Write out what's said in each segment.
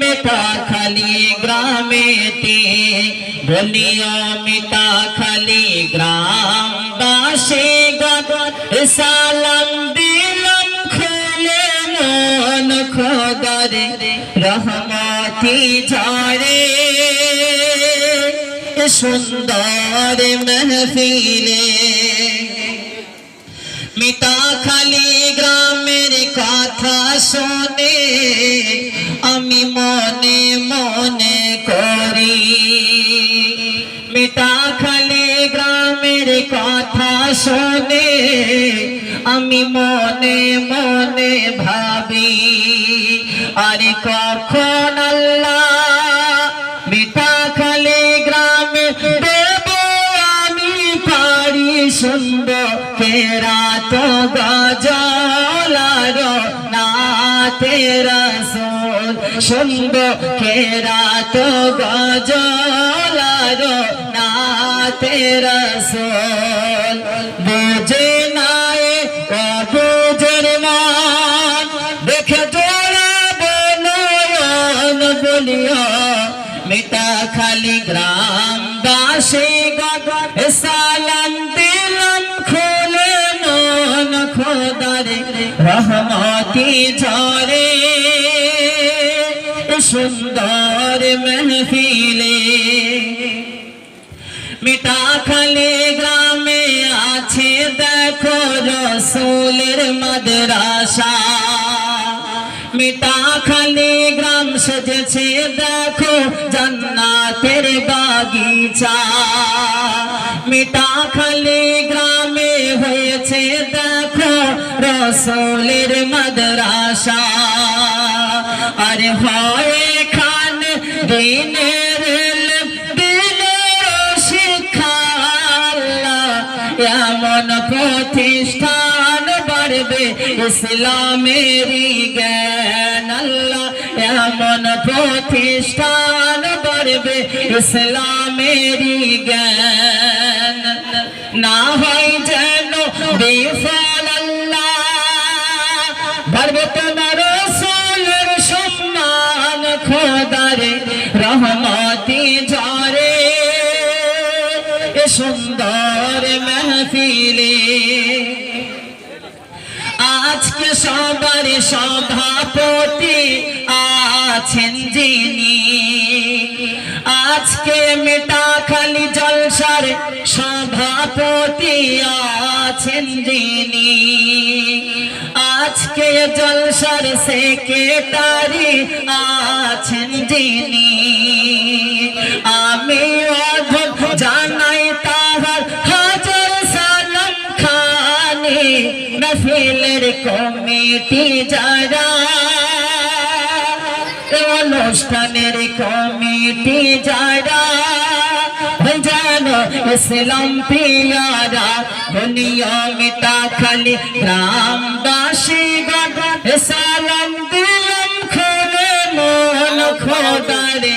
মেটা খালি গ্রামেতে বলিও মিটা খালি গ্রাম বাসে সালাম দিলাম খুলে মন খোদারে, রহমতি ঝরে। সুন্দর মেহফিলে, মিতা খালি গ্রামের কথা শুনে আমি মনে মনে করি। খালি গ্রামের কথা শুনে আমি মনে মনে ভাবি, আরে কখন আল্লাহ মিঠা খালি গ্রামে দেব আমি পারি সুন্দর তেরা তো গজলার তেরা সোল সুন্দর কেরা তো গজলার না তেরা সোল বুঝে নাই বুঝের মান দেখে বনয়ন বলিয়া মিটা খালি গ্রাম খোদারে রহমতি ঝরে। সুন্দর মেহফিলে। মিটা খালি গ্রামে আছে, দেখো রসুলের মাদ্রাসা। মিটা খালি গ্রাম সেজেছে, দেখো জান্নাতের বাগিচা। মিটা খালি গ্রামে রসুলের মাদ্রাসা। আরে হয় খান দিনের শিক্ষা এমন প্রতিষ্ঠান বাড়বে ইসলামেরই জ্ঞান আল্লাহ। এমন প্রতিষ্ঠান বাড়বে ইসলামেরই জ্ঞান। না হয় যেন আল্লাহ বাড়বে তোমার রসুলের সম্মান খোদারে, রহমতি ঝরে। সুন্দর মেহফিলে। আজকে সবার সভাপতি আছেন যিনি। আজকে মেটা খালি জলসার সভাপতি আছেন যিনি। আজকে জলসার সেক্রেটারি আছেন যিনি। আমি অধক জানাই তাহার হাজার সালাম খানি। নফিলের কমিটি যারা, অনুষ্ঠানের কমিটি যারা ইসলাম পিয়ারা, দুনিয়া মিটা খালি রাম দাসী গণ। সালাম দিলাম খুলে মন খোদারে,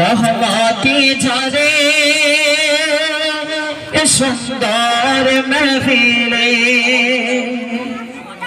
রহমতি ঝরে। সুন্দর মহিলে